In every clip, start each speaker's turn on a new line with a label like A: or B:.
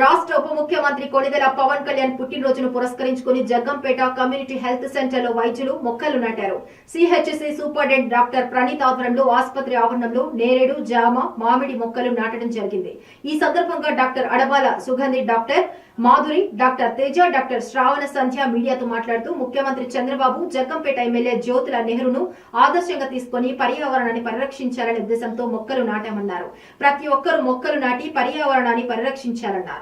A: రాష్ట్ర ఉప ముఖ్యమంత్రి కొణిదెల పవన్ కళ్యాణ్ పుట్టినరోజును పురస్కరించుకుని జగ్గంపేట కమ్యూనిటీ హెల్త్ సెంటర్లో వైద్యులు మొక్కలు నాటారు. సిహెచ్సి సూపరింటెండెంట్ డాక్టర్ ప్రణీత్ ఆధ్వర్యంలో ఆసుపత్రి ఆవరణంలో నేరేడు జామ మామిడి మొక్కలు నాటడం జరిగింది. ఈ సందర్భంగా doctor Adabala Sugandhi doctor Madhuri doctor Teja doctor Shravana Sandhya మీడియాతో మాట్లాడుతూ ముఖ్యమంత్రి చంద్రబాబు జగ్గంపేట ఎమ్మెల్యే జ్యోతుల నెహ్రూను ఆదర్శంగా తీసుకొని పర్యావరణాన్ని పరిరక్షించాలనే ఉద్దేశంతో మొక్కలు నాటామన్నారు. ప్రతి ఒక్కరూ మొక్కలు నాటి పర్యావరణాన్ని పరిరక్షించాలన్నారు.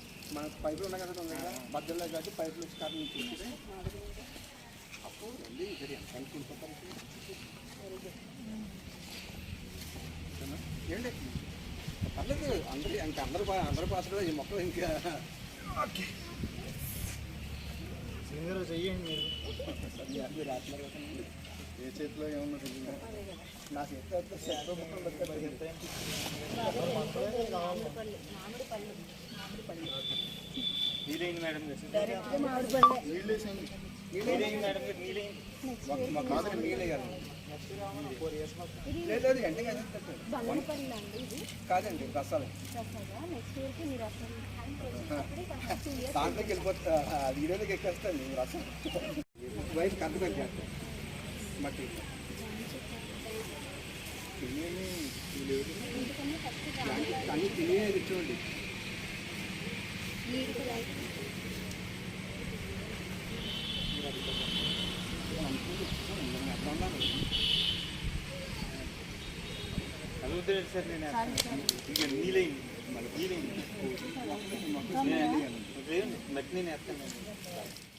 B: మన పైపులు ఉన్నాయి కదా ఉన్నాయి కదా మధ్యలో కట్టి పైపులు ఇసుక నుంచి అప్పుడు వెళ్ళి ఇక్కడ ఎంత అనుకుంటారు ఏంటి? పర్లేదు అందరి ఇంకా అందరు అందరు పాత్రలో ఈ మొక్కలు ఇంకా. మీరు. ఏ చేతిలో ఏమన్నా నా చేతిలో అయితే చేతిలో మొక్కలు పెట్టారు అది పెట్టండి.
C: బంగనపల్లి అండి ఇది.
B: కాదండి రసాలు
C: ప్రసాద?
B: దాంట్లోకి వెళ్ళిపోతా ఆ వీడియోలోకి ఎక్కేస్తాను రసం వైపు కంట పెట్టేస్తాను మట్టి. తినేమి లేదు అన్ని తినేది చూడండి.
C: उधर से
D: लेना है ठीक है। नीले मतलब नीले मकनी ने आता है।